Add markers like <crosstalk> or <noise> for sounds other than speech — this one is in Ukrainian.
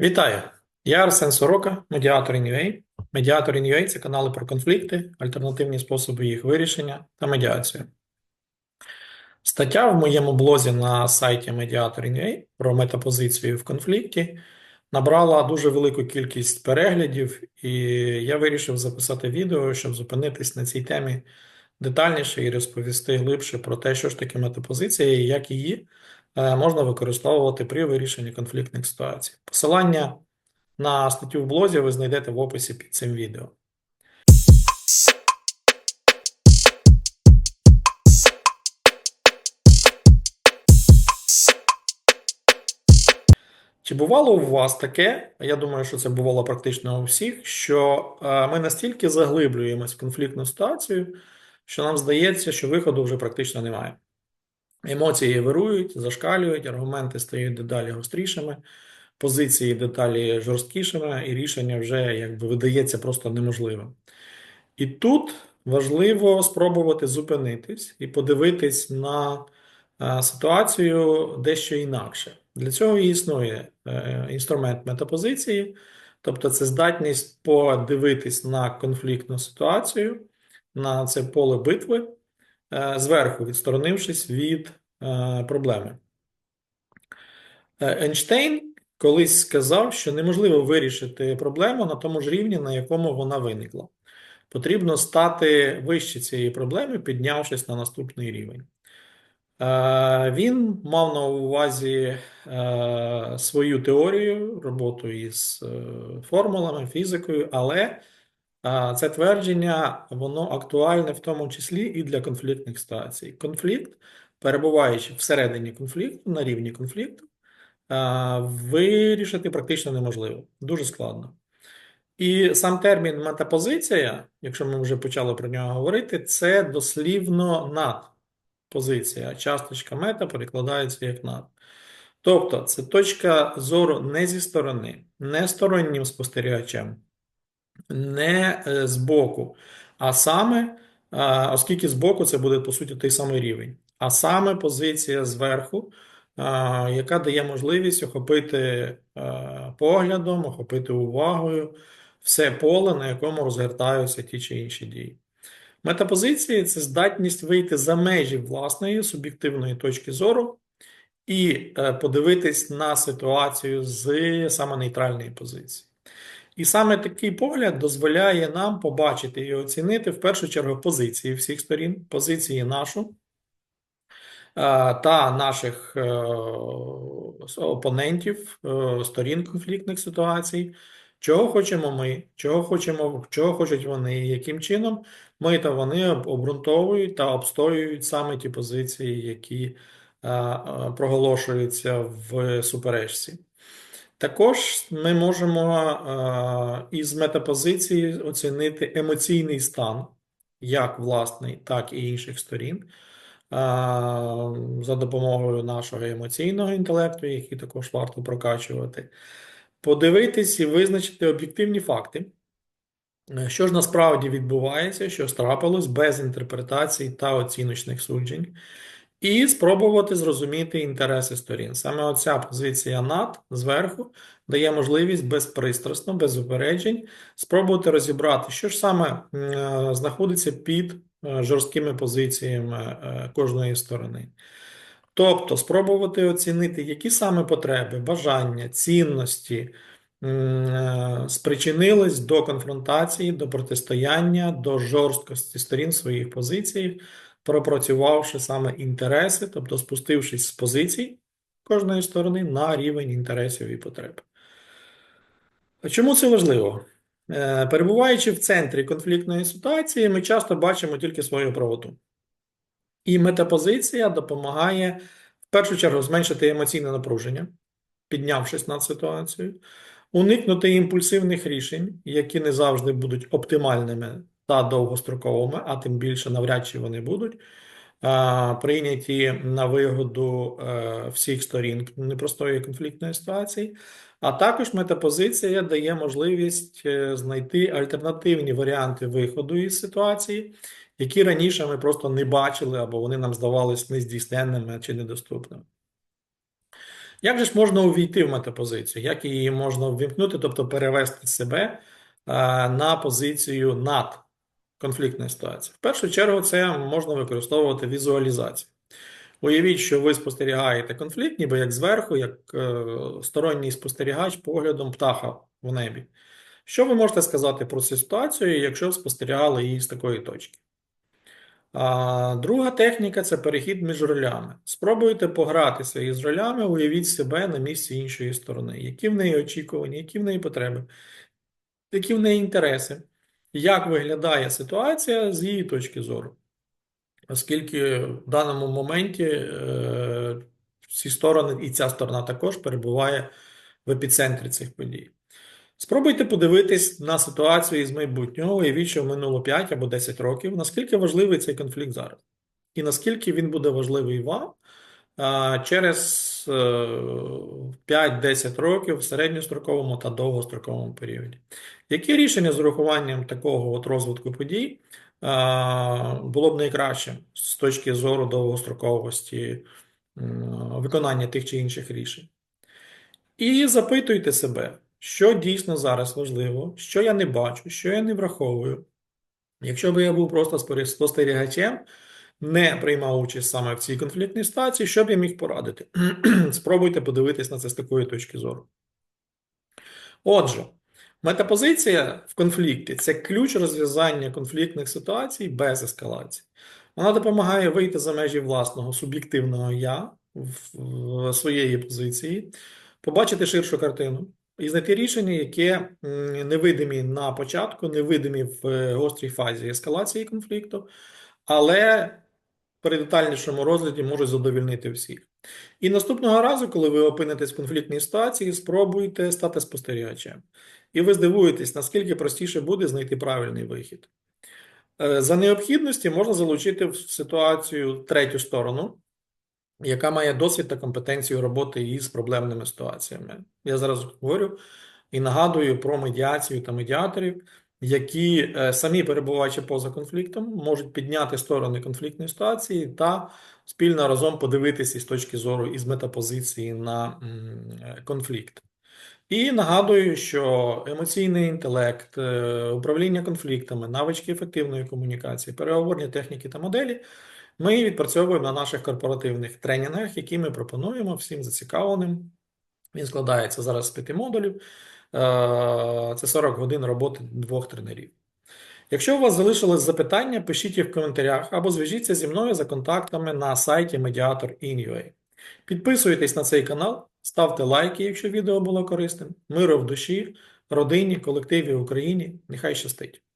Вітаю! Я Арсен Сорока, медіатор InUA. Медіатор InUA – це канали про конфлікти, альтернативні способи їх вирішення та медіацію. Стаття в моєму блозі на сайті Mediator InUA про метапозицію в конфлікті набрала дуже велику кількість переглядів, і я вирішив записати відео, щоб зупинитись на цій темі детальніше і розповісти глибше про те, що ж таке метапозиція і як її можна використовувати при вирішенні конфліктних ситуацій. Посилання на статтю в блозі ви знайдете в описі під цим відео. Чи бувало у вас таке? Я думаю, що це бувало практично у всіх, що е, ми настільки заглиблюємось в конфліктну ситуацію, що нам здається, що виходу вже практично немає. Емоції вирують, зашкалюють, аргументи стають дедалі гострішими, позиції дедалі жорсткішими, і рішення вже якби видається просто неможливим. І тут важливо спробувати зупинитись і подивитись на е, ситуацію дещо інакше. Для цього і існує е, інструмент метапозиції, тобто це здатність подивитись на конфліктну ситуацію, на це поле битви, зверху відсторонившись від е, проблеми. Е, Ейнштейн колись сказав, що неможливо вирішити проблему на тому ж рівні, на якому вона виникла. Потрібно стати вище цієї проблеми, піднявшись на наступний рівень. Е, Він мав на увазі е, свою теорію, роботу із е, формулами, фізикою, але е, це твердження воно актуальне в тому числі і для конфліктних ситуацій. Конфлікт, перебуваючи всередині конфлікту, на рівні конфлікту, вирішити практично неможливо, дуже складно. І сам термін метапозиція, якщо ми вже почали про нього говорити, це дослівно над позиція, часточка мета перекладається як над. Тобто, це точка зору не зі сторони, не стороннім спостерігачем, не е, збоку, а саме, е, оскільки збоку це буде по суті той самий рівень, а саме позиція зверху, е, яка дає можливість охопити поглядом, охопити увагою все поле, на якому розгортаються ті чи інші дії. Метапозиції це здатність вийти за межі власної суб'єктивної точки зору і подивитись на ситуацію з саме нейтральної позиції. І саме такий погляд дозволяє нам побачити і оцінити в першу чергу позиції всіх сторін, позиції нашу е, та наших е, опонентів, е, сторін конфліктних ситуацій. Чого хочемо ми, чого хочемо, чого хочуть вони, яким чином ми та вони обґрунтовують та обстоюють саме ті позиції, які проголошуються в суперечці. Також ми можемо е, із метапозиції оцінити емоційний стан, як власний, так і інших сторін, е, за допомогою нашого емоційного інтелекту, який також варто прокачувати. Подивитись і визначити об'єктивні факти, е, що ж насправді відбувається, що трапилось без інтерпретацій та оціночних суджень, і спробувати зрозуміти інтереси сторін. Саме оця позиція над зверху дає можливість безпристрасно, без упереджень, спробувати розібрати, що ж саме е, знаходиться під е, жорсткими позиціями е, кожної сторони. Тобто спробувати оцінити, які саме потреби, бажання, цінності спричинились до конфронтації, до протистояння, до жорсткості сторін своїх позицій, пропрацювавши саме інтереси, тобто спустившись з позицій кожної сторони на рівень інтересів і потреб. Чому це важливо? Е, Перебуваючи в центрі конфліктної ситуації, ми часто бачимо тільки свою правоту. І метапозиція допомагає в першу чергу зменшити емоційне напруження, піднявшись над ситуацією, уникнути імпульсивних рішень, які не завжди будуть оптимальними та довгостроковими, а тим більше навряд чи вони будуть прийняті на вигоду е, всіх сторін непростої конфліктної ситуації. А також метапозиція дає можливість е, знайти альтернативні варіанти виходу із ситуації, які раніше ми просто не бачили або вони нам здавались нездійсненними чи недоступними. Як же ж можна увійти в метапозицію? Як її можна ввімкнути, тобто перевести себе на позицію над конфліктної ситуації? В першу чергу це можна використовувати візуалізацію. Уявіть, що ви спостерігаєте конфлікт, ніби як зверху, як е, сторонній спостерігач поглядом птаха в небі. Що ви можете сказати про цю ситуацію, якщо спостерігали її з такої точки? А, друга техніка це перехід між ролями. Спробуйте погратися із ролями, уявіть себе на місці іншої сторони. Які в неї очікування, які в неї потреби, які в неї інтереси, як виглядає ситуація з її точки зору. Оскільки в даному моменті е, всі сторони, і ця сторона також перебуває в епіцентрі цих подій. Спробуйте подивитись на ситуацію із майбутнього, уявіть, що минуло 5 або 10 років, наскільки важливий цей конфлікт зараз, і наскільки він буде важливий вам через 5-10 років в середньостроковому та довгостроковому періоді. Які рішення з урахуванням такого от розвитку подій було б найкращим з точки зору довгостроковості виконання тих чи інших рішень? І запитуйте себе, що дійсно зараз важливо, що я не бачу, що я не враховую. Якщо б я був просто спостерігачем, не приймав участь саме в цій конфліктній ситуації, що б я міг порадити? <clears throat> Спробуйте подивитись на це з такої точки зору. Отже, метапозиція в конфлікті це ключ розв'язання конфліктних ситуацій без ескалації. Вона допомагає вийти за межі власного суб'єктивного я в, своєї позиції, побачити ширшу картину і знайти рішення, яке невидимі на початку, невидимі в е, гострій фазі ескалації конфлікту, але при детальнішому розгляді можуть задовільнити всіх. І наступного разу, коли ви опинитесь в конфліктній ситуації, спробуйте стати спостерігачем. І ви здивуєтесь, наскільки простіше буде знайти правильний вихід. Е, За необхідності можна залучити в ситуацію третю сторону, яка має досвід та компетенцію роботи із проблемними ситуаціями. Я зараз говорю і нагадую про медіацію та медіаторів, які е, самі перебуваючи поза конфліктом, можуть підняти сторони конфліктної ситуації та спільно разом подивитися з точки зору із метапозиції на е, конфлікт. І нагадую, що емоційний інтелект, е, управління конфліктами, навички ефективної комунікації, переговорні техніки та моделі ми відпрацьовуємо на наших корпоративних тренінгах, які ми пропонуємо всім зацікавленим. Він складається зараз з п'яти модулів. Е, Це 40 годин роботи двох тренерів. Якщо у вас залишились запитання, пишіть їх в коментарях або зв'яжіться зі мною за контактами на сайті Mediator.in.ua. Підписуйтесь на цей канал, ставте лайки, якщо відео було корисним. Миру в душі, родині, колективі Україні. Нехай щастить!